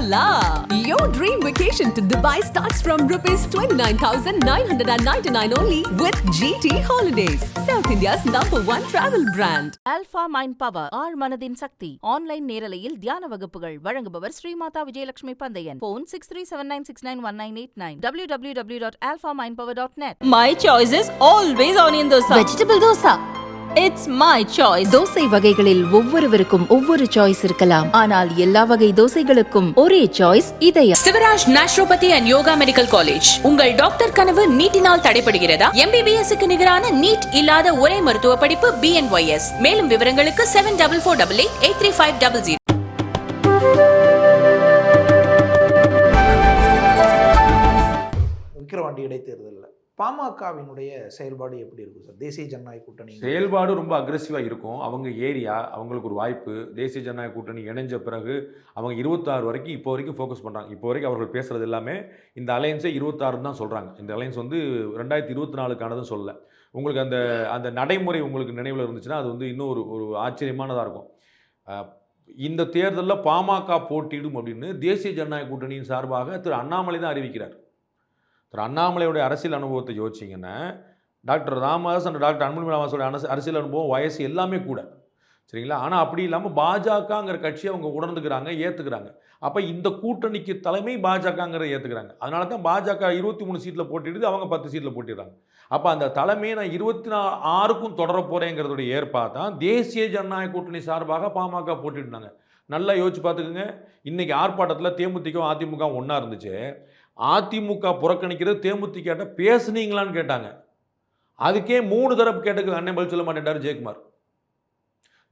Hola! Your dream vacation to Dubai starts from rupees 29,999 only with GT Holidays, South India's number one travel brand. Alpha mind power ஆழ் மனதின் சக்தி online நேரலையில் தியான வகுப்புகள் வழங்குபவர் Srimatha Vijayalakshmi பந்தயன் phone six three seven nine six nine one nine eight nine W W W dot alpha mind power dot net My choice is always onion dosa. Vegetable dosa It's my choice. Dosa வகைகளில் ஒவ்வொருவருக்கும் ஒவ்வொரு choice இருக்கலாம். ஆனால் எல்லா வகை தோசைகளுக்கும் ஒரே choice இதயம். Sivaraj naturopathy and yoga medical college. உங்கள் டாக்டர் கனவு நீட்டினால் தடைப்படுகிறதா எம்பிபிஎஸ் க்கு நிகரான நீட் இல்லாத ஒரே மருத்துவ படிப்பு பிஎன்ஒய்எஸ் மேலும் விவரங்களுக்கு seven double four double eight eight three five double zero Vikravandi இடைத்தேர்தலில் பாமகவினுடைய செயல்பாடு எப்படி இருக்கும் சார்? தேசிய ஜனநாயக கூட்டணி செயல்பாடு ரொம்ப அக்ரெசிவாக இருக்கும். அவங்க ஏரியா அவங்களுக்கு ஒரு வாய்ப்பு. தேசிய ஜனநாயக கூட்டணி இணைஞ்ச பிறகு அவங்க இருபத்தாறு வரைக்கும் இப்போ வரைக்கும் ஃபோக்கஸ் பண்ணுறாங்க இப்போ வரைக்கும் அவர்கள் பேசுகிறது எல்லாமே இந்த அலையன்ஸே இருபத்தாறுன்னு தான் சொல்கிறாங்க இந்த அலையன்ஸ் வந்து ரெண்டாயிரத்தி இருபத்தி நாலுக்கானதும் சொல்லலை. உங்களுக்கு அந்த அந்த நடைமுறை உங்களுக்கு நினைவில் இருந்துச்சுன்னா அது வந்து இன்னும் ஒரு ஒரு ஆச்சரியமானதாக இருக்கும். இந்த தேர்தலில் பாமக போட்டியிடும் அப்படின்னு தேசிய ஜனநாயக கூட்டணியின் சார்பாக திரு அண்ணாமலை தான் அறிவிக்கிறார். திரு அண்ணாமலையுடைய அரசியல் அனுபவத்தை யோசிச்சிங்கன்னா doctor Ramadoss and doctor Anbumani ராமதாஸோட அரசியல் அனுபவம் வயசு எல்லாமே கூட. சரிங்களா? ஆனால் அப்படி இல்லாமல் பாஜகங்கிற கட்சியை அவங்க உணர்ந்துக்கிறாங்க ஏற்றுக்கிறாங்க அப்போ இந்த கூட்டணிக்கு தலைமை பாஜகங்கிறத ஏற்றுக்கிறாங்க அதனால தான் பாஜக இருபத்தி மூணு சீட்டில் போட்டிடுது அவங்க பத்து சீட்டில் போட்டிடுறாங்க. அப்போ அந்த தலைமையை நான் இருபத்தி நா ஆறுக்கும் தொடர போகிறேங்கிறதுடைய ஏற்பாடு தான் தேசிய ஜனநாயக கூட்டணி சார்பாக பாமக போட்டிருந்தாங்க நல்லா யோசிச்சு பார்த்துக்குங்க. இன்றைக்கி ஆர்ப்பாட்டத்தில் தேமுதிக அதிமுக ஒன்றா இருந்துச்சு. அதிமுக புறக்கணிக்கிறது தேமுதிகிட்ட பேசுனீங்களான்னு கேட்டாங்க. அதுக்கே மூணு தடவை கேட்டதுக்கு அண்ணன் பதில் சொல்ல மாட்டேன்டாரு ஜெயக்குமார்.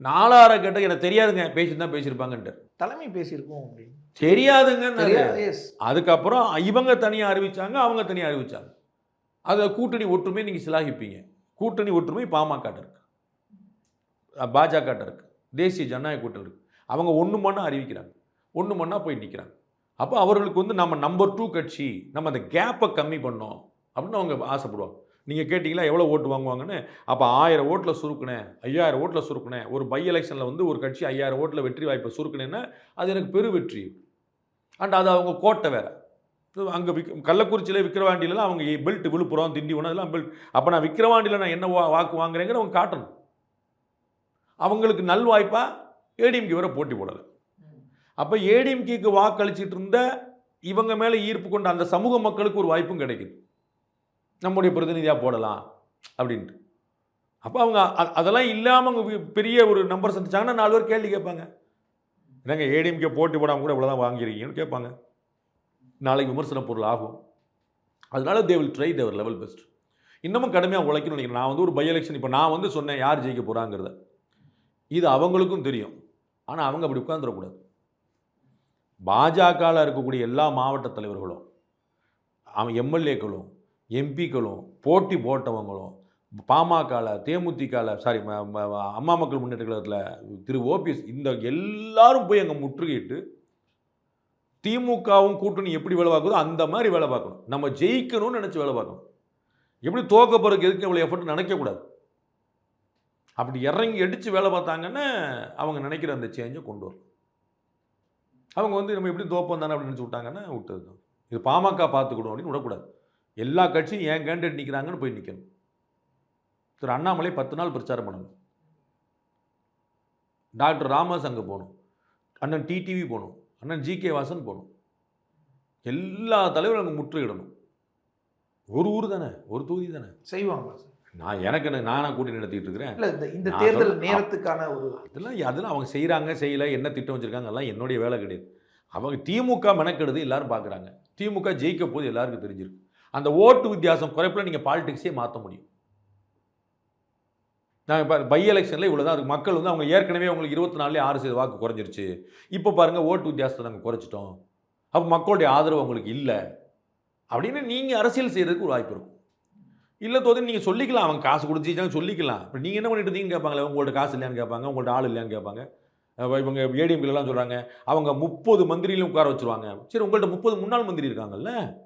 நாலாயிர கேட்ட எனக்கு தெரியாதுங்க பேசிட்டு தான் பேசியிருப்பாங்கன்ட்டு. தலைமை பேசியிருக்கோம் அப்படின்னு. தெரியாதுங்க அதுக்கப்புறம் இவங்க தனியாக அறிவிச்சாங்க அவங்க தனியாக அறிவிச்சாங்க. அதை கூட்டணி ஒற்றுமை நீங்கள் சிலாகிப்பீங்க. கூட்டணி ஒற்றுமை பாமக இருக்கு. பாஜக இருக்கு. தேசிய ஜனநாயக கூட்டம் இருக்கு. அவங்க ஒன்று மண்ணா அறிவிக்கிறாங்க. ஒன்று மண்ணா போய் நிற்கிறாங்க அப்போ அவர்களுக்கு வந்து நம்ம நம்பர் டூ கட்சி நம்ம அந்த கேப்பை கம்மி பண்ணோம் அப்படின்னு அவங்க ஆசைப்படுவாங்க. நீங்கள் கேட்டிங்களா எவ்வளோ ஓட்டு வாங்குவாங்கன்னு? அப்போ ஆயிரம் ஓட்டில் சுருக்குனேன் ஐயாயிரம் ஓட்டில் சுருக்குனேன். ஒரு பை எலெக்ஷனில் வந்து ஒரு கட்சி ஐயாயிரம் ஓட்டில் வெற்றி வாய்ப்பை சுருக்குனேன்னா அது எனக்கு பெரு வெற்றி. அண்ட் அது அவங்க கோட்டை வேறு. அங்கே விக் கள்ளக்குறிச்சியில் விக்கிரவாண்டியிலலாம் அவங்க பெல்ட் விழுப்புரம் திண்டிவனம் இதெல்லாம் பெல்ட் அப்போ நான் விக்கிரவாண்டியில் நான் என்ன வா- வாக்கு வாங்குறேங்கிற அவங்க காட்டணும். அவங்களுக்கு நல்வாய்ப்பாக ஏடிஎம்கே வர போட்டி போடலை. அப்போ ஏடிஎம்கேக்கு வாக்களிச்சிட்டு இருந்த இவங்க மேலே ஈர்ப்பு கொண்ட அந்த சமூக மக்களுக்கு ஒரு வாய்ப்பும் கிடைக்குது. நம்முடைய பிரதிநிதியாக போடலாம் அப்படின்ட்டு. அப்போ அவங்க அதெல்லாம் இல்லாமல் அவங்க பெரிய ஒரு நம்பர் சந்திச்சாங்கன்னா நாலு பேர் கேள்வி கேட்பாங்க. என்னங்க ஏடிஎம்கே போட்டி போடாமல் கூட இவ்வளோ தான் வாங்கியிருக்கீங்கன்னு கேட்பாங்க. நாளைக்கு விமர்சன பொருள் ஆகும். அதனால they will try their level best இன்னமும் கடுமையாக உழைக்கணும்னு நினைக்கிறேன். நான் வந்து ஒரு பை எலெக்ஷன் இப்போ நான் வந்து சொன்னேன் யார் ஜெயிக்க போகிறாங்கிறத இது அவங்களுக்கும் தெரியும். ஆனால் அவங்க அப்படி உட்காந்துடக்கூடாது பாஜகவில் இருக்கக்கூடிய எல்லா மாவட்ட தலைவர்களும் அவன் எம்எல்ஏக்களும் எம்பிக்களும் போட்டி போட்டவங்களும் பாமகவில் தேமுதிகவில் சாரி அம்மா மக்கள் முன்னேற்ற கழகத்தில் திரு ஓபிஎஸ் இந்த எல்லாரும் போய் அங்கே முற்றுகையிட்டு திமுகவும் கூட்டணி எப்படி வேலை பார்க்குதோ அந்த மாதிரி வேலை பார்க்கணும். நம்ம ஜெயிக்கணும்னு நினச்சி வேலை பார்க்கணும். எப்படி தோக்க போகிறதுக்கு எதுக்கு இவ்வளோ எஃபர்ட் நினைக்கக்கூடாது அப்படி இறங்கி அடித்து வேலை பார்த்தாங்கன்னு அவங்க நினைக்கிற அந்த சேஞ்சை கொண்டு வரும் அவங்க வந்து நம்ம எப்படி தோப்பம் தானே அப்படின்னு நினச்சி விட்டாங்கன்னா விட்டது. தான் இது பாமக பார்த்துக்கணும் அப்படின்னு விடக்கூடாது. எல்லா கட்சியும் ஏன் கேண்டிடேட் நிற்கிறாங்கன்னு போய் நிற்கணும் திரு அண்ணாமலை பத்து நாள் பிரச்சாரம் பண்ணணும். டாக்டர் ராமதாஸ் அங்கே போகணும். அண்ணன் டிடிவி போகணும். அண்ணன் ஜி கே வாசன் போகணும். எல்லா தலைவரும் அங்கே முற்றுகிடணும் ஒரு ஊர் தானே ஒரு தொகுதி தானே. செய்வாங்களா சார்? நான் எனக்கு நானாக கூட்டி நடத்திட்டு இருக்கிறேன். இல்ல இந்த தேர்தல் நேரத்துக்கான ஒரு அதெல்லாம் அதெல்லாம் அவங்க செய்கிறாங்க செய்யலை என்ன திட்டம் வச்சுருக்காங்க எல்லாம் என்னுடைய வேலை கிடையாது. அவங்க திமுக மெனக்கெடுது எல்லாரும் பார்க்குறாங்க திமுக ஜெயிக்க போது எல்லாருக்கும் தெரிஞ்சிருக்கு. அந்த ஓட்டு வித்தியாசம் குறைப்பில் நீங்கள் பாலிடிக்ஸே மாற்ற முடியும். நான் இப்போ பை எலெக்ஷனில் இவ்வளோ தான் இருக்கு. மக்கள் வந்து அவங்க ஏற்கனவே உங்களுக்கு இருபத்தி நாலுலேயே ஆறு சதவீத வாக்கு குறைஞ்சிருச்சு. இப்போ பாருங்கள் ஓட்டு வித்தியாசத்தை நாங்கள் குறைச்சிட்டோம். அப்போ மக்களுடைய ஆதரவு உங்களுக்கு இல்லை. அப்படின்னு நீங்கள் அரசியல் செய்கிறதுக்கு ஒரு வாய்ப்பு இருக்கும். இல்லை தோது நீங்கள் சொல்லிக்கலாம் அவங்க காசு கொடுத்துச்சாங்க சொல்லிக்கலாம். இப்போ நீங்கள் என்ன பண்ணிட்டு இருந்தீங்கன்னு கேட்பாங்களே உங்கள்ட்ட காசு இல்லையான்னு கேட்பாங்க உங்கள்ட்ட ஆள் இல்லையான்னு கேட்பாங்க. இவங்க ஏடிஎம்கிலலாம் சொல்கிறாங்க அவங்க முப்பது மந்திரியிலும் உட்கார வச்சுருவாங்க. சரி உங்கள்கிட்ட முப்பது முன்னாள் மந்திரி இருக்காங்கல்ல?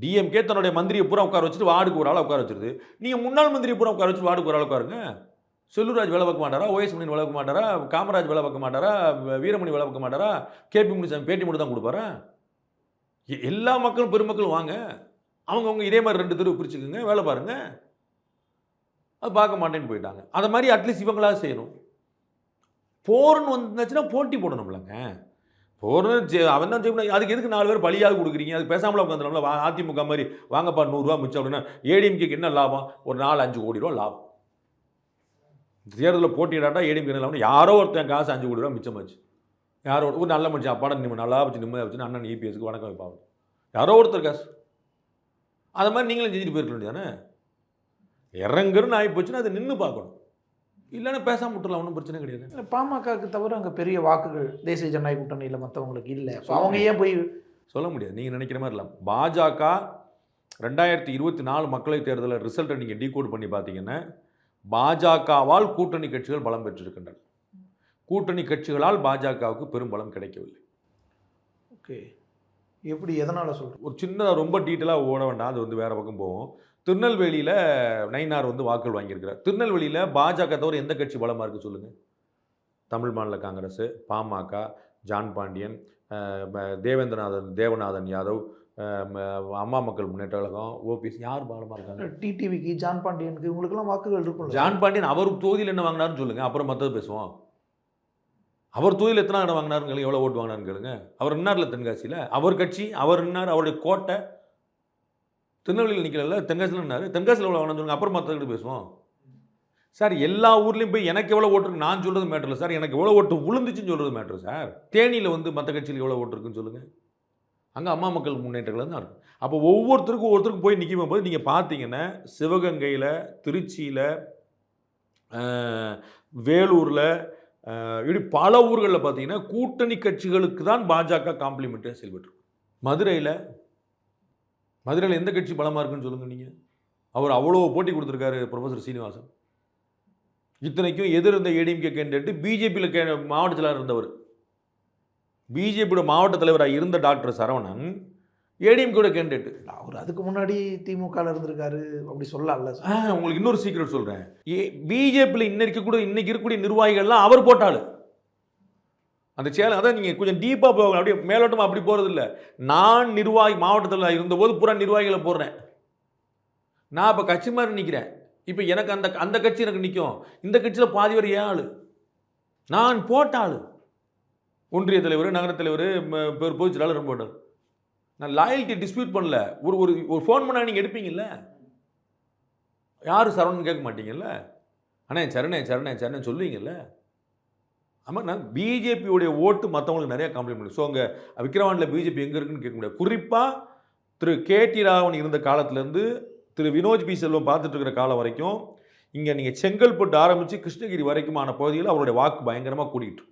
டிஎம்கே தன்னுடைய மந்திரியை பூரா உட்கார வச்சுட்டு வார்டுக்கு ஒரு ஆளை உட்கார வச்சிருது. நீங்கள் முன்னாள் மந்திரி பூரா உட்கார வச்சுட்டு வார்டுக்கு ஒரு ஆள் உட்காருங்க. செல்லூராஜ் வேலை பார்க்க மாட்டாரா? ஓஎஸ் மணியன் வேலை பார்க்க மாட்டாரா? காமராஜ் வேலை பார்க்க மாட்டாரா? வீரமணி வேலை பார்க்க மாட்டாரா? கேபி முனிசாமி பேட்டி மட்டும் தான் கொடுப்பாரா? எ- எல்லா மக்களும் பெருமக்களும் வாங்க. அவங்கவுங்க இதே மாதிரி ரெண்டு தெருவு பிரிச்சுக்குங்க வேலை பாருங்கள் அது பார்க்க மாட்டேன்னு போயிட்டாங்க. அதை மாதிரி அட்லீஸ்ட் இவங்களாக செய்யணும். போர்னு வந்துச்சுன்னா போட்டி போடணும்லங்க போர்னு ஜெ- அவன் தான் ஜெயிக்கணும் அதுக்கு எதுக்கு நாலு பேர் பலியாக கொடுக்குறீங்க? அது பேசாமல் உட்காந்துடலாம்ல வா அதிமுக மாதிரி வாங்கப்பா நூறுரூவா மிச்சம் அப்படின்னா ஏடிஎம்கேக்கு என்ன லாபம்? ஒரு நாலு அஞ்சு கோடி ரூபா லாபம். தேர்தலில் போட்டியிடாட்டா ஏடிஎம்கே என்ன லாபம் யாரோ ஒருத்தன் காசு அஞ்சு கோடி ரூபா மிச்சமாச்சு யாரோ ஒரு நல்ல மனுஷன் அப்பாட நிம்ம நல்லா வச்சு நிம்மதியாக வச்சுன்னு அண்ணன் இபிஎஸ்க்கு வணக்கம் வைப்பாங்க யாரோ ஒருத்தர் காசு. அது மாதிரி நீங்களும் செஞ்சுட்டு போயிருக்க வேண்டியதானே இறங்குறன்னு ஆகி போச்சுன்னா அதை நின்று பார்க்கணும். இல்லைன்னா பேசாம விட்டுலாம் ஒன்றும் பிரச்சனை கிடையாது. இல்ல, பாமகவுக்கு தவிர அங்கே பெரிய வாக்குகள் தேசிய ஜனநாயக கூட்டணியில் மற்றவங்களுக்கு இல்லை. ஸோ அவங்க ஏன் போய் சொல்ல முடியாது. நீங்கள் நினைக்கிற மாதிரி இல்லை. பாஜக ரெண்டாயிரத்தி இருபத்தி நாலு மக்களவைத் தேர்தலில் ரிசல்ட்டை நீங்கள் டீகோட் பண்ணி பார்த்தீங்கன்னா பாஜகவால் கூட்டணி கட்சிகள் பலம் பெற்றிருக்கின்றன. கூட்டணி கட்சிகளால் பாஜகவுக்கு பெரும் பலம் கிடைக்கவில்லை. ஓகே. எப்படி எதனால் சொல்கிறேன் ஒரு சின்னதாக ரொம்ப டீட்டெயிலாக ஓட வேண்டாம். அது வந்து வேறு பக்கம் போகும். திருநெல்வேலியில் நைனார் வந்து வாக்குகள் வாங்கியிருக்கிறார். திருநெல்வேலியில் பாஜக தவிர எந்த கட்சி பலமாக இருக்குது சொல்லுங்கள் தமிழ் மாநில காங்கிரஸ் பாமக ஜான் பாண்டியன் தேவேந்திரநாதன் தேவநாதன் யாதவ் அம்மா மக்கள் முன்னேற்ற கழகம் ஓபிஎஸ் யார் பலமாக இருக்காங்க? டிடிவிக்கு ஜான் பாண்டியனுக்கு இவங்களுக்கெல்லாம் வாக்குகள் இருக்கும்ல. ஜான் பாண்டியன் அவர் தொகுதியில் என்ன வாங்கினாருன்னு சொல்லுங்கள் அப்புறம் மற்றது பேசுவோம். அவர் தொகுதியில் எத்தனை இடம் வாங்கினாருன்னு கேளுங்க எவ்வளோ ஓட்டு வாங்கினாருன்னு கேளுங்க. அவர் இன்னார்ல தென்காசியில்? அவர் கட்சி அவர் இன்னார் அவருடைய கோட்டை. திருநெல்வேலியில் நிற்கல தென்காசியில் நின்னாரு. தென்காசியில் எவ்வளோ வாங்கினு சொல்லுங்க அப்புறம் மற்றவங்க பேசுவோம். சார் எல்லா ஊர்லேயும் போய் எனக்கு எவ்வளோ ஓட்டு இருக்கு நான் சொல்கிறது மேட்டர் சார். எனக்கு எவ்வளோ ஓட்டு விழுந்துச்சுன்னு சொல்கிறது மேட்ரு சார். தேனியில் வந்து மற்ற கட்சியில் எவ்வளோ ஓட்டு இருக்குன்னு சொல்லுங்கள் அங்கே அம்மா மக்கள் முன்னேற்றங்கள் தான் இருக்கும் அப்போ ஒவ்வொருத்தருக்கும் ஒவ்வொருத்தருக்கும் போய் நிற்கும் போது நீங்கள் பார்த்தீங்கன்னா சிவகங்கையில் திருச்சியில் வேலூரில் இப்படி பல ஊர்களில் பார்த்தீங்கன்னா கூட்டணி கட்சிகளுக்கு தான் பாஜக காம்ப்ளிமெண்ட்டாக செயல்பட்டு மதுரையில் மதுரையில் எந்த கட்சி பலமாக இருக்குன்னு சொல்லுங்கள் நீங்கள் அவர் அவ்வளோ போட்டி கொடுத்துருக்காரு ப்ரொஃபசர் சீனிவாசன். இத்தனைக்கும் எதிர் இருந்த ஏடிஎம்கே கேண்டிடேட் பிஜேபியில் கே மாவட்ட செயலாளர் இருந்தவர். பிஜேபியோட மாவட்ட தலைவராக இருந்த டாக்டர் சரவணன் ஏடிஎம்கேட கேண்டிடேட் அவர் அதுக்கு முன்னாடி திமுகவில் இருந்திருக்காரு அப்படி சொல்லலாம்ல. உங்களுக்கு இன்னொரு சீக்கிரம் சொல்கிறேன் ஏ பிஜேபியில் இன்னைக்கு கூட இன்னைக்கு இருக்கக்கூடிய நிர்வாகிகள்லாம் அவர் போட்டாள். அந்த சேலம் அதான் நீங்கள் கொஞ்சம் டீப்பாக போகணும் அப்படியே மேலோட்டமாக அப்படி போகிறது இல்லை நான் நிர்வாகி மாவட்டத்தில் இருந்தபோது பூரா நிர்வாகிகளை போடுறேன். நான் இப்போ கட்சி மாதிரி நிற்கிறேன் இப்போ எனக்கு அந்த அந்த கட்சி எனக்கு நிற்கும் இந்த கட்சியில் பாதி வரை ஏன் ஆள்? நான் போட்ட ஆள் ஒன்றிய தலைவர் நகர தலைவர் பேர் பொதுச் செயலாளர் போட்டார். நான் லாயல்ட்டி டிஸ்பியூட் பண்ணல. ஒரு ஒரு ஒரு ஃபோன் பண்ணால் நீங்கள் எடுப்பீங்கல்ல? யார் சரவணன் கேட்க மாட்டீங்கல்ல? அண்ணே சரணே சரணே சரணே சொல்லுவீங்கல்ல? ஆமாம் நான் பிஜேபியோடைய ஓட்டு மற்றவங்களுக்கு நிறையா கம்ப்ளைண்ட் பண்ணும் ஸோ அங்கே விக்கிரவாண்டில் பிஜேபி எங்கே இருக்குன்னு கேட்க முடியாது. குறிப்பாக திரு கே டி ராவன் இருந்த காலத்துலேருந்து திரு வினோஜ் பி செல்வம் பார்த்துட்டு இருக்கிற காலம் வரைக்கும் இங்கே நீங்கள் செங்கல்பட்டு ஆரம்பித்து கிருஷ்ணகிரி வரைக்குமான பகுதியில் அவருடைய வாக்கு பயங்கரமாக கூடிட்டு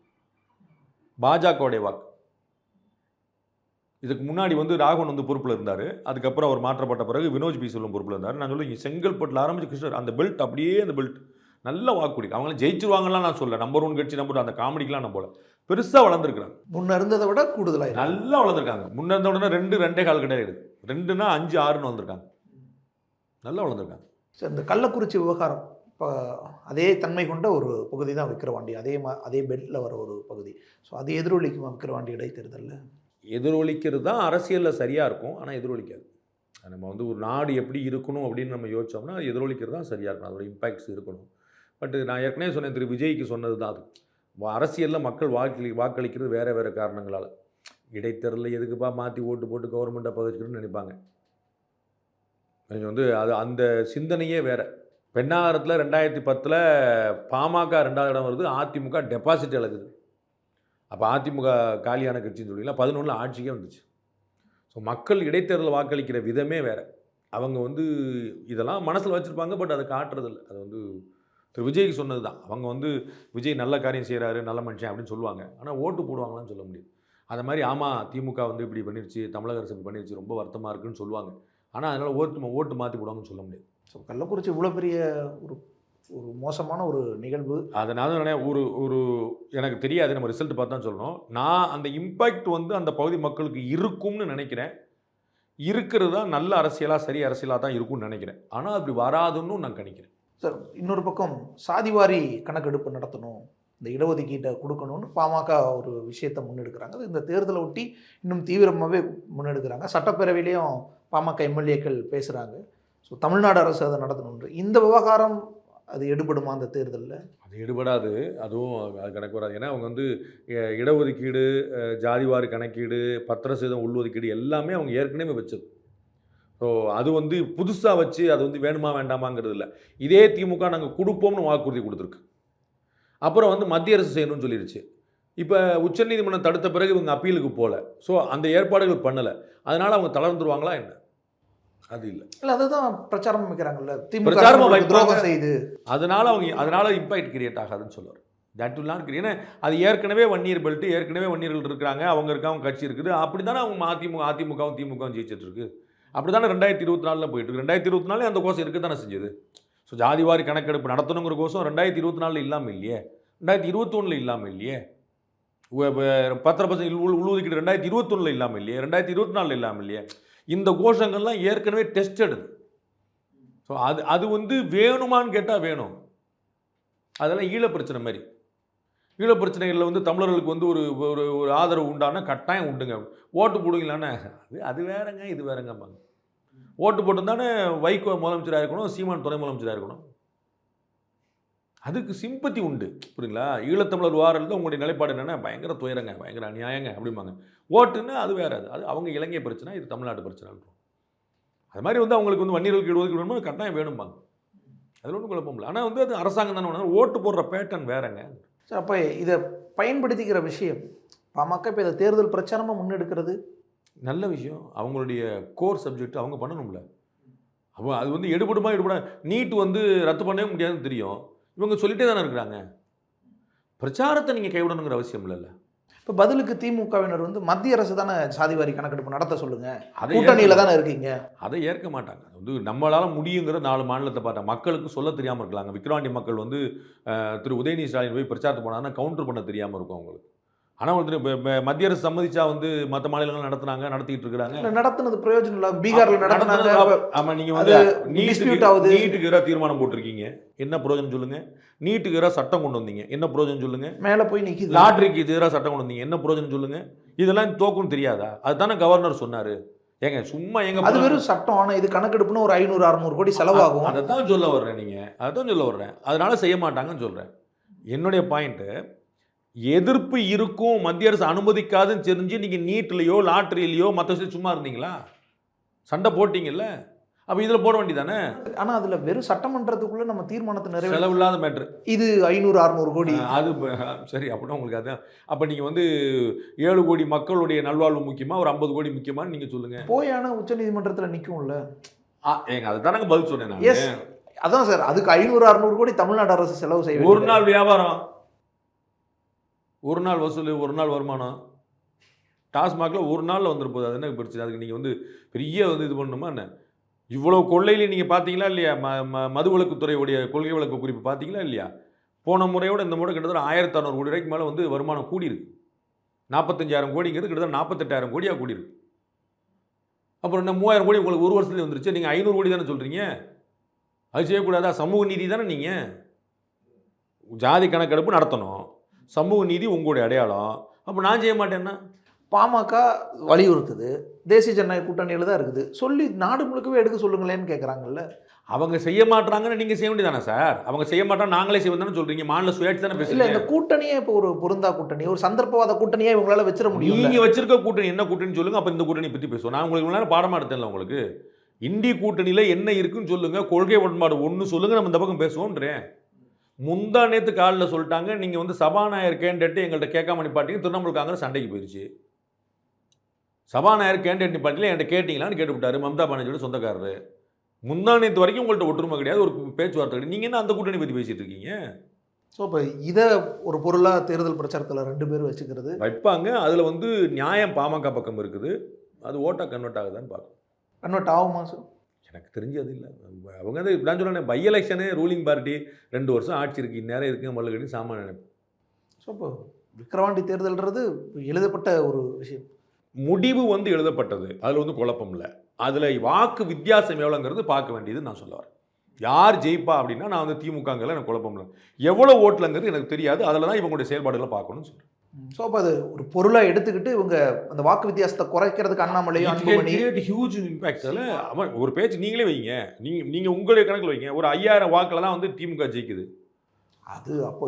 பாஜகவுடைய வாக்கு. இதுக்கு முன்னாடி வந்து ராகவன் வந்து பொறுப்பில் இருந்தார். அதுக்கப்புறம் அவர் மாற்றப்பட்ட பிறகு வினோஜ் பி செல்வம் பொறுப்பில் இருந்தார். நான் சொல்லுவேன் இங்கே செங்கல்பட்டில் ஆரம்பிச்சு கிருஷ்ணர் அந்த பெல்ட் அப்படியே அந்த பெல்ட் நல்ல வாக்கு குடி அவங்கள ஜெயிச்சிருவாங்கலாம் நான் சொல்ல நம்பர் ஒன் கட்சி நம்பர் அந்த காமெடிக்கெலாம் நான் போல பெருசாக வளர்ந்துருக்குறாங்க. முன்ன இருந்ததை விட கூடுதலாக நல்லா வளர்ந்துருக்காங்க. முன்ன இருந்த உடனே ரெண்டு ரெண்டே கால் கிடையாது. ரெண்டுனா அஞ்சு ஆறுன்னு வந்திருக்காங்க நல்லா வளர்ந்துருக்காங்க. சார் இந்த கள்ளக்குறிச்சி விவகாரம் இப்போ அதே தன்மை கொண்ட ஒரு பகுதி தான் விக்கிரவாண்டி. அதே மா அதே பெல்ட்டில் வர ஒரு பகுதி. ஸோ அது எதிரொலிக்குமா விக்கிரவாண்டி இடைத்தேர்தலில். எதிரொலிக்கிறது தான் அரசியலில் சரியாக இருக்கும் ஆனால் எதிரொலிக்காது. நம்ம வந்து ஒரு நாடு எப்படி இருக்கணும் அப்படின்னு நம்ம யோசிச்சோம்னா எதிரொலிக்கிறது தான் சரியாக இருக்கணும் அதோட இம்பாக்ட்ஸ் இருக்கணும். பட் நான் ஏற்கனவே சொன்னேன் திரு விஜய்க்கு சொன்னது தான் அது அரசியலில் மக்கள் வாக்களி வாக்களிக்கிறது வேறு வேறு காரணங்களால். இடைத்தேர்தலில் எதுக்குப்பா மாற்றி ஓட்டு போட்டு கவர்மெண்ட்டை பகிச்சுக்கணும்னு நினைப்பாங்க. கொஞ்சம் வந்து அது அந்த சிந்தனையே வேறு. பெண்ணாகரத்தில் ரெண்டாயிரத்தி பத்தில் பாமக ரெண்டாவது இடம் வருது அதிமுக டெபாசிட் இழக்குது. அப்போ அதிமுக காலியான கட்சின்னு சொல்லிங்களா பதினொன்றில் ஆட்சிக்கே வந்துச்சு. ஸோ மக்கள் இடைத்தேர்தல் வாக்களிக்கிற விதமே வேறு. அவங்க வந்து இதெல்லாம் மனசில் வச்சுருப்பாங்க பட் அதை காட்டுறதில்ல. அது வந்து திரு. விஜய்க்கு சொன்னது தான் அவங்க வந்து விஜய் நல்ல காரியம் செய்கிறாரு நல்ல மனுஷன் அப்படின்னு சொல்லுவாங்க. ஆனால் ஓட்டு போடுவாங்களான்னு சொல்ல முடியாது. அந்த மாதிரி ஆமாம் திமுக வந்து இப்படி பண்ணிருச்சு தமிழக அரசு இப்படி பண்ணிருச்சு ரொம்ப வருத்தமாக இருக்குன்னு சொல்லுவாங்க. ஆனால் அதனால் ஓட்டு ஓட்டு மாற்றி போடுவாங்கன்னு சொல்ல முடியாது. ஸோ கள்ளக்குறிச்சி இவ்வளோ பெரிய ஒரு ஒரு மோசமான ஒரு நிகழ்வு. அதனால ஒரு ஒரு எனக்கு தெரியாது நம்ம ரிசல்ட் பார்த்து தான் சொல்லணும். நான் அந்த இம்பேக்ட் வந்து அந்த பகுதி மக்களுக்கு இருக்கும்னு நினைக்கிறேன். இருக்கிறது தான் நல்ல அரசியலாக சரி அரசியலாக தான் இருக்கும்னு நினைக்கிறேன். ஆனால் அப்படி வராதுன்னு நான் கணிக்கிறேன். சார் இன்னொரு பக்கம் சாதிவாரி கணக்கெடுப்பு நடத்தணும் இந்த இடஒதுக்கீட்டை கொடுக்கணும்னு பாமக ஒரு விஷயத்தை முன்னெடுக்கிறாங்க. அது இந்த தேர்தலை ஒட்டி இன்னும் தீவிரமாகவே முன்னெடுக்கிறாங்க. சட்டப்பேரவையிலையும் பாமக எம்எல்ஏக்கள் பேசுகிறாங்க ஸோ தமிழ்நாடு அரசு அதை நடத்தணுன்ற இந்த விவகாரம் அது எடுபடுமா அந்த தேர்தலில்? அது எடுபடாது. அதுவும் அது கணக்கு வராது. ஏன்னா அவங்க வந்து இடஒதுக்கீடு ஜாதிவாரி கணக்கீடு பத்திர சேதம் உள்ஒதுக்கீடு எல்லாமே அவங்க ஏற்கனவே வச்சது ஸோ அது வந்து புதுசாக வச்சு அது வந்து வேணுமா வேண்டாமாங்கிறது இல்லை. இதே திமுக நாங்கள் கொடுப்போம்னு வாக்குறுதி கொடுத்துருக்கு. அப்புறம் வந்து மத்திய அரசு செய்யணும்னு சொல்லிடுச்சு இப்போ உச்சநீதிமன்றம் தடுத்த பிறகு இவங்க அப்பீலுக்கு போகல ஸோ அந்த ஏற்பாடுகள் பண்ணலை. அதனால் அவங்க தளர்ந்துருவாங்களா என்ன? அது இல்லை. இல்லை அதுதான் பிரச்சாரம் வைக்கிறாங்கல்ல. திமுக. துரோகம் செய்யுது அதனால அவங்க அதனால இம்பாக்ட் கிரியேட் ஆகாதுன்னு சொல்லுவார். That not create. ஏன்னா அது ஏற்கனவே வன்னியர் பெல்ட் ஏற்கனவே வன்னியர்கள் இருக்கிறாங்க. அவங்க இருக்காங்க கட்சி இருக்குது. அப்படி தானே அவங்க அதிமுக அதிமுகவும் திமுகவும் ஜெயிச்சிட்டு இருக்கு. அப்படி தானே ரெண்டாயிரத்தி இருபத்தி நாலில் போயிட்டு இருக்கு. ரெண்டாயிரத்தி இருபத்தி நாலு அந்த கோஷம் இருக்க தானே செஞ்சது. ஸோ ஜாதிவாரி கணக்கெடுப்பு நடத்தணுங்கிற கோஷம் ரெண்டாயிரத்தி இருபத்தி நாலில் இல்லாமல் இல்லையே. ரெண்டாயிரத்தி இருபத்தொன்னில் இல்லாமல் இல்லையே. பத்திர பர்சன்ட் உள் உள்ஒதுக்கீடு ரெண்டாயிரத்தி இருபத்தொன்னில் இல்லாமல் இல்லையே ரெண்டாயிரத்தி இருபத்தி நாலில் இல்லாமல் இல்லையே. இந்த கோஷங்கள்லாம் ஏற்கனவே டெஸ்டடு ஸோ அது அது வந்து வேணுமான்னு கேட்டால் வேணும். அதெல்லாம் ஈழ பிரச்சனை மாதிரி ஈழ பிரச்சனைகளில் வந்து தமிழர்களுக்கு வந்து ஒரு ஒரு ஒரு ஆதரவு உண்டானா கட்டாயம் உண்டுங்க. ஓட்டு போடுங்களானே அது அது வேறங்க இது வேறங்கம்பாங்க. ஓட்டு போட்டிருந்தானே வைகோ முதலமைச்சராக இருக்கணும் சீமான் துணை முதலமைச்சராக இருக்கணும். அதுக்கு சிம்பத்தி உண்டு. புரியுங்களா ஈழத்தமிழர் வாரத்தில் உங்களுடைய நிலைப்பாடு என்னென்னா பயங்கர துயரங்க பயங்கர அநியாயங்க அப்படிம்பாங்க. ஓட்டுன்னா அது வேற அது அது அவங்க இலங்கை பிரச்சனை இது தமிழ்நாட்டு பிரச்சனை அது மாதிரி வந்து அவங்களுக்கு வந்து வன்னியர்களுக்கு இடஒதுக்கீடு வேணுமா கட்டாயம் வேணும்பாங்க. அதில் ஒன்றும் குழப்பம் இல்லை. ஆனால் வந்து அது அரசாங்கம் தானே. ஓட்டு போடுற பேட்டர்ன் வேறங்க. சார் அப்போ இதை பயன்படுத்திக்கிற விஷயம் பாமக இப்போ இதை தேர்தல் பிரச்சாரமாக முன்னெடுக்கிறது? நல்ல விஷயம். அவங்களுடைய கோர் சப்ஜெக்ட் அவங்க பண்ணணும்ல. அப்போ அது வந்து எடுபடுமா எடுபடா நீட் வந்து ரத்து பண்ணவே முடியாதுன்னு தெரியும். இவங்க சொல்லிட்டே தானே இருக்கிறாங்க. பிரச்சாரத்தை நீங்கள் கைவிடணுங்கிற அவசியம் இல்லைல்ல. இப்போ பதிலுக்கு திமுகவினர் வந்து மத்திய அரசு தானே சாதிவாரி கணக்கெடுப்பு நடத்த சொல்லுங்க? கூட்டணியில தானே இருக்கீங்க? அதை ஏற்க மாட்டாங்க. அது வந்து நம்மளால முடியுங்கிற நாலு மாநிலத்தை பார்த்தா மக்களுக்கு சொல்ல தெரியாமல் இருக்கலாங்க. விக்ரவாண்டி மக்கள் வந்து திரு உதயநிதி ஸ்டாலின் போய் பிரச்சாரத்து போனாங்கன்னா கவுண்டர் பண்ண தெரியாமல் இருக்கும் அவங்களுக்கு. ஆனால் இப்ப மத்திய அரசு சம்மதிச்சா வந்து மற்ற மாநிலங்கள் நடத்துனாங்க நடத்திட்டு இருக்கிறாங்க. நடத்துனது பிரயோஜனம் இல்லை. பீகார்ல நடத்தினாங்க. நடத்துனது ஆமா நீங்க வந்து அது dispute ஆகுது. நீட்டுக்கு எதிராக தீர்மானம் போட்டிருக்கீங்க. என்ன பிரயோஜனம் சொல்லுங்க? நீட்டுக்கு எதிராக சட்டம் கொண்டு வந்தீங்க. என்ன பிரயோஜனம் சொல்லுங்க? மேல போய் நிக்குது. லாட்ரிக்கு எதிராக சட்டம் கொண்டு வந்தீங்க. என்ன பிரயோஜனம் சொல்லுங்க? இதெல்லாம் தோக்குன்னு தெரியாதா? அதுதானே கவர்னர் சொன்னாரு. ஏங்க சும்மா எங்க அது வெறும் சட்டம். ஆனா இது கணக்கெடுப்புன்னு ஒரு ஐநூறு அறுநூறு கோடி செலவாகும். அதை தான் சொல்ல வர்றேன் நீங்க. அதான் சொல்ல வர்றேன். அதனால செய்ய மாட்டாங்கன்னு சொல்றேன். என்னுடைய பாயிண்ட்டு எதிர்ப்பு இருக்கும் மத்திய அரசு அனுமதிக்காதுன்னு தெரிஞ்சு நீங்க நீட்லயோ லாட்டரியிலையோ மற்ற விஷயம் சும்மா இருந்தீங்களா? சண்டை போட்டீங்கல்ல? அப்ப இதுல போட வேண்டியதானே? ஆனா அதுல வெறும் சட்டமன்றத்துக்குள்ள நம்ம தீர்மானத்தை நிறைவேற்ற செலவில்லாத மேட்ரு இது ஐநூறு அறுநூறு கோடி. அது சரி அப்படின்னா உங்களுக்கு அதான். அப்போ நீங்கள் வந்து ஏழு கோடி மக்களுடைய நல்வாழ்வு முக்கியமா ஒரு ஐம்பது கோடி முக்கியமான்னு நீங்கள் சொல்லுங்க. போயான உச்ச நீதிமன்றத்துல நிக்கும்ல. ஆ, ஏங்க அதை தானங்க பதில் சொன்னேன் எஸ் அதான் சார் அதுக்கு ஐநூறு அறுநூறு கோடி தமிழ்நாடு அரசு செலவு செய்ய ஒரு. நாள் வியாபாரம். ஒரு நாள் வசூல் ஒரு நாள் வருமானம். டாஸ்மாகில் ஒரு நாளில் வந்துரு போகுது. அது என்ன பிரச்சனை? அதுக்கு நீங்கள் வந்து பெரிய வந்து இது பண்ணணுமா என்ன? இவ்வளோ கொள்ளையில நீங்கள் பார்த்தீங்களா இல்லையா? ம ம மது விளக்குத்துறையுடைய கொள்கை விளக்கு குறிப்பு பார்த்தீங்களா இல்லையா? போன முறையோட இந்த முறை கிட்டத்தட்ட ஆயிரத்தி அறநூறு கோடி ரூபாய்க்கு மேலே வந்து வருமானம் கூடியிருக்கு. நாற்பத்தஞ்சாயிரம் கோடிங்கிறது கிட்டத்தட்ட நாற்பத்தெட்டாயிரம் கோடியாக கூடியிருக்கு. அப்புறம் என்ன மூவாயிரம் கோடி உங்களுக்கு ஒரு வருஷத்துலேயே வந்துருச்சு. நீங்கள் ஐநூறு கோடி தானே சொல்கிறீங்க அது செய்யக்கூடாதா? சமூக நீதி தானே நீங்கள் ஜாதி கணக்கெடுப்பு நடத்தணும். சமூக நீதி உங்களுடைய அடையாளம். அப்போ நான் செய்ய மாட்டேன்னா? பாமக வலியுறுத்துது. தேசிய ஜனநாயக கூட்டணியில தான் இருக்குது. சொல்லி நாடு முழுக்கவே எடுக்க சொல்லுங்களேன்னு கேக்குறாங்கல்ல. அவங்க செய்ய மாட்டாங்கன்னு நீங்கள் செய்ய வேண்டியதானே சார்? அவங்க செய்ய மாட்டாங்க நாங்களே செய்வோம் தானே சொல்கிறீங்க மாநில சுயாட்சி தானே இல்ல பேசுறீங்க இந்த கூட்டணியே இப்போ ஒரு பொருந்தா கூட்டணி ஒரு சந்தர்ப்பவாத கூட்டணியே இவங்களால வச்சிட முடியும் நீங்க வச்சிருக்க கூட்டணி என்ன கூட்டணி சொல்லுங்க அப்ப இந்த கூட்டணி பத்தி பேசுவோம். நான் உங்களுக்கு நேரம் பாடமா எடுத்தேன்ல உங்களுக்கு. இந்திய கூட்டணியில என்ன இருக்குன்னு சொல்லுங்க கொள்கை உடன்பாடு ஒன்று சொல்லுங்க நம்ம இந்த பக்கம் பேசுவோன்றேன் முந்தா நேத்து காலில் சொல்லிட்டாங்க நீங்க வந்து சபாநாயகர் கேண்டேட் எங்கள்கிட்ட கேட்காம நிப்பாட்டிங்க திரிணாமுல் காங்கிரஸ் சண்டைக்கு போயிருச்சு. சபாநாயகர் கேண்டேட் நிப்பாட்டில என்கிட்ட கேட்டீங்களான்னு கேட்டுவிட்டாரு மம்தா பானர்ஜியோட சொந்தக்காரரு. முந்தா நேத்து வரைக்கும் உங்கள்ட்ட ஒற்றுமை கிடையாது ஒரு பேச்சுவார்த்தை கிடையாது. நீங்க என்ன அந்த கூட்டணி பத்தி பேசிட்டு இருக்கீங்க? ஸோ இப்போ இதை ஒரு பொருளா தேர்தல் பிரச்சாரத்துல ரெண்டு பேரும் வச்சுக்கிறது. வைப்பாங்க. அதுல வந்து நியாயம் பாமக பக்கம் இருக்குது. அது ஓட்டா கன்வெர்ட் ஆகுதான்னு பார்க்கணும். கன்வெர்ட் ஆகுமா சார் எனக்கு தெரிஞ்சு அது இல்லை. அவங்க வந்து நான் சொல்கிறேன் பை எலெக்ஷனு ரூலிங் பார்ட்டி ரெண்டு வருஷம் ஆட்சி இருக்கு. இந்நேரம் இருக்கு மல்லு கட்டி சாமான் ஸோ இப்போ விக்கிரவாண்டி தேர்தல்ன்றது எழுதப்பட்ட ஒரு விஷயம். முடிவு வந்து எழுதப்பட்டது. அதில் வந்து குழப்பம் இல்லை. அதில் வாக்கு வித்தியாசம் எவ்வளோங்கிறது பார்க்க வேண்டியது நான் சொல்ல வரேன். யார் ஜெயிப்பா அப்படின்னா நான் வந்து திமுகங்கிற எனக்கு குழப்பம் இல்லை. எவ்வளோ ஓட்டுலங்கிறது எனக்கு தெரியாது. அதில் தான் இவங்களுடைய செயல்பாடுகளை பார்க்கணும்னு சொல்றேன். ஸோ அப்போ அது ஒரு பொருளாக எடுத்துக்கிட்டு இவங்க அந்த வாக்கு வித்தியாசத்தை குறைக்கிறதுக்கு அண்ணாமலையும் அன்புமணி ஹியூஜ் இம்பாக்ட் அதில் ஒரு பேச்சு நீங்களே வைங்க. நீங்க நீங்க உங்களுடைய கணக்கில் வைங்க. ஒரு ஐயாயிரம் வாக்கில் தான் வந்து திமுக ஜெயிக்குது. அது அப்போ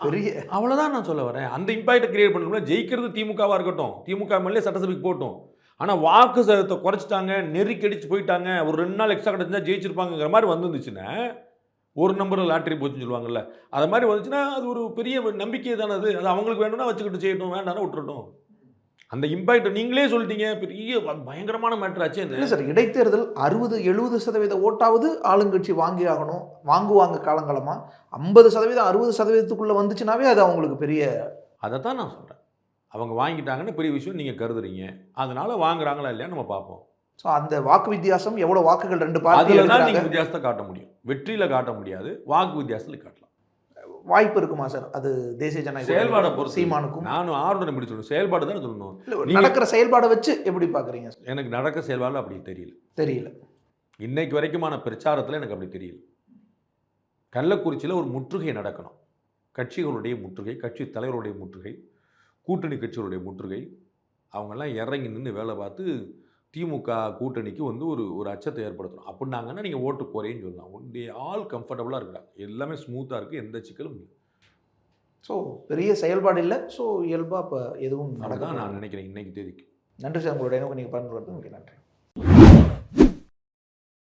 பெரிய அவ்வளோதான் நான் சொல்ல வரேன். அந்த இம்பாக்டை கிரியேட் பண்ணணும்னா ஜெயிக்கிறது திமுகவாக இருக்கட்டும். திமுக மேலே சட்டசபைக்கு போட்டும். ஆனால் வாக்கு சதத்தை குறைச்சிட்டாங்க நெருக்கடிச்சு போயிட்டாங்க. ஒரு ரெண்டு நாள் எக்ஸ்ட்ரா கிடச்சிருந்தா ஜெயிச்சிருப்பாங்கிற மாதிரி வந்துருந்துச்சுன்னா ஒரு நம்பர் லாட்டரி போச்சுன்னு சொல்லுவாங்கல்ல. அது மாதிரி வந்துச்சுன்னா அது ஒரு பெரிய நம்பிக்கை தானே அது. அது அவங்களுக்கு வேணும்னா வச்சுக்கிட்டு செய்யட்டும் வேண்டாம்னா விட்டுறட்டும். அந்த இம்பாக்ட் நீங்களே சொல்லிட்டீங்க. பெரிய பயங்கரமான மேட்டர் ஆச்சு இல்லை சார் இடைத்தேர்தல் அறுபது எழுபது சதவீத ஓட்டாவது ஆளுங்கட்சி வாங்கி ஆகணும் வாங்குவாங்க காலங்காலமாக ஐம்பது சதவீதம் அறுபது சதவீதத்துக்குள்ளே வந்துச்சுனாவே அது அவங்களுக்கு பெரிய அதை தான் நான் சொல்கிறேன் அவங்க வாங்கிட்டாங்கன்னு பெரிய விஷயம் நீங்கள் கருதுறீங்க. அதனால வாங்குறாங்களா இல்லையா நம்ம பார்ப்போம். ஸோ அந்த வாக்கு வித்தியாசம் எவ்வளோ வாக்குகள் ரெண்டு பார்ட்டி வித்தியாசத்தை காட்ட முடியும். வெற்றியில் காட்ட முடியாது வாக்கு வித்தியாசத்தில் காட்டலாம். வாய்ப்பு இருக்குமா சார்? அது தேசிய ஜனநாயக செயல்பாடை பொறுத்து சீமானுக்கும். நானும் ஆர்வம் எப்படி சொல்லணும்? செயல்பாடு தானே சொல்லணும். நடக்கிற செயல்பாடை வச்சு எப்படி பார்க்குறீங்க எனக்கு நடக்க செயல்பாடு அப்படி தெரியல. தெரியல. இன்னைக்கு வரைக்குமான பிரச்சாரத்தில் எனக்கு அப்படி தெரியல. கள்ளக்குறிச்சியில் ஒரு முற்றுகை நடக்கணும். கட்சிகளுடைய முற்றுகை கட்சி தலைவருடைய முற்றுகை கூட்டணி கட்சிகளுடைய முற்றுகை. அவங்கெல்லாம் இறங்கி நின்று வேலை பார்த்து திமுக கூட்டணிக்கு வந்து ஒரு ஒரு அச்சத்தை ஏற்படுத்தணும். அப்படின்னாங்கன்னா நீங்கள் ஓட்டு போகிறேன்னு சொல்லலாம். ஒன்றிய ஆல் கம்ஃபர்டபுளாக இருக்கிறாங்க எல்லாமே ஸ்மூத்தாக இருக்குது எந்த சிக்கலும் இல்லை. ஸோ பெரிய செயல்பாடு இல்லை. ஸோ இயல்பாக இப்போ எதுவும் அதுதான் நடக்க நான் நினைக்கிறேன் இன்னைக்கு தேதிக்கு. நன்றி சார். உங்களுடைய நீங்கள் பண்ணுறது மிக நன்றி.